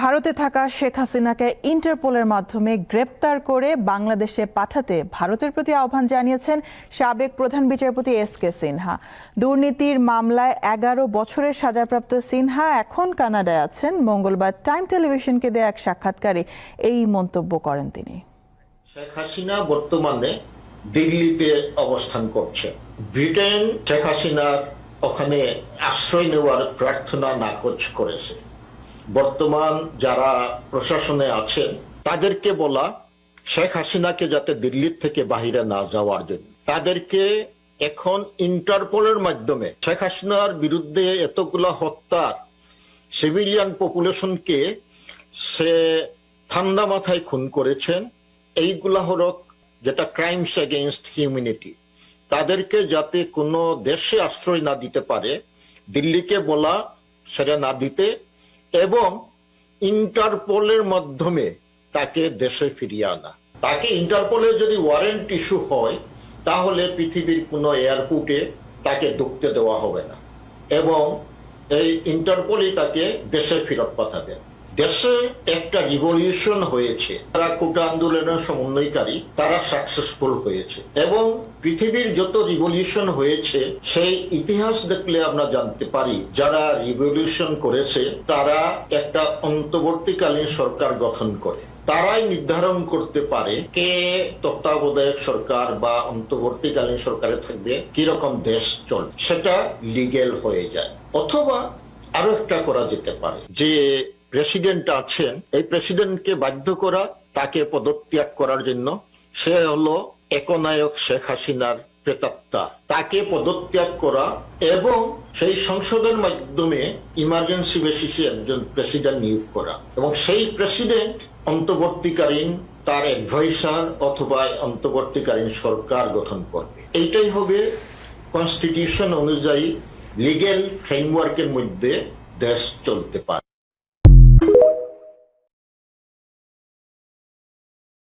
ভারতে থাকা শেখ হাসিনাকে ইন্টারপোলের মাধ্যমে গ্রেপ্তার করে বাংলাদেশে পাঠাতে ভারতের প্রতি আহ্বান জানিয়েছেন সাবেক প্রধান বিচারপতি এস কে সিনহা। দুর্নীতির মামলায় এগারো বছরের সাজাপ্রাপ্ত সিনহা এখন কানাডায় আছেন। মঙ্গলবার টাইম টেলিভিশনকে দেয়া এক সাক্ষাৎকারে এই মন্তব্য করেন তিনি। শেখ হাসিনা বর্তমানে দিল্লিতে অবস্থান করছে ব্রিটেন শেখ হাসিনার ওখানে আশ্রয় নেওয়ার প্রার্থনা নাকচ করেছে। বর্তমান যারা প্রশাসনে আছেন, তাদেরকে বলা শেখ হাসিনাকে যাতে দিল্লির থেকে বাহিরে না যাওয়ার জন্য। তাদেরকে এখন ইন্টারপোলের মাধ্যমে শেখ হাসিনার বিরুদ্ধে এতগুলা হত্যার সিভিলিয়ান পপুলেশনকে সে ঠান্ডা মাথায় খুন করেছেন। এইগুলা হলো যেটা ক্রাইমস এগেইনস্ট হিউম্যানিটি তাদেরকে যাতে কোনো দেশে আশ্রয় না দিতে পারে, দিল্লিকে বলা সেটা না দিতে এবং ইন্টারপোলের মাধ্যমে তাকে দেশে ফিরিয়ে আনা। তাকে ইন্টারপোলের যদি ওয়ারেন্ট ইস্যু হয়, তাহলে পৃথিবীর কোনো এয়ারপোর্টে তাকে ঢুকতে দেওয়া হবে না। এবং এই ইন্টারপোলই তাকে দেশে ফেরত পাঠাবে। দেশে একটা রিভলিউশন হয়েছে। তারা কোটা আন্দোলনের সমন্বয়কারী, তারা সাকসেসফুল হয়েছে। এবং পৃথিবীর যত রিভলিউশন হয়েছে, সেই ইতিহাস দেখলে আমরা জানতে পারি, যারা রিভলিউশন করেছে, তারা একটা অন্তর্বর্তীকালীন সরকার গঠন করে। তারাই নির্ধারণ করতে পারে কে তত্ত্বাবধায়ক সরকার বা অন্তর্বর্তীকালীন সরকারে থাকবে, কীরকম দেশ চলবে। সেটা লিগেল হয়ে যায়। অথবা আরও একটা করা যেতে পারে, যে প্রেসিডেন্ট আছেন, এই প্রেসিডেন্টকে বাধ্য করা, তাকে পদত্যাগ করার জন্য সে হলো একনায়ক শেখ হাসিনার প্রেতাত্মা। তাকে পদত্যাগ করা এবং সেই সংসদের মাধ্যমে ইমার্জেন্সি বেসিসে একজন প্রেসিডেন্ট নিয়োগ করা। এবং সেই প্রেসিডেন্ট অন্তর্বর্তীকালীন তার অ্যাডভাইসার অথবা অন্তর্বর্তীকালীন সরকার গঠন করবে। এইটাই হবে কনস্টিটিউশন অনুযায়ী লিগেল ফ্রেমওয়ার্কের মধ্যে দেশ চলতে পারে।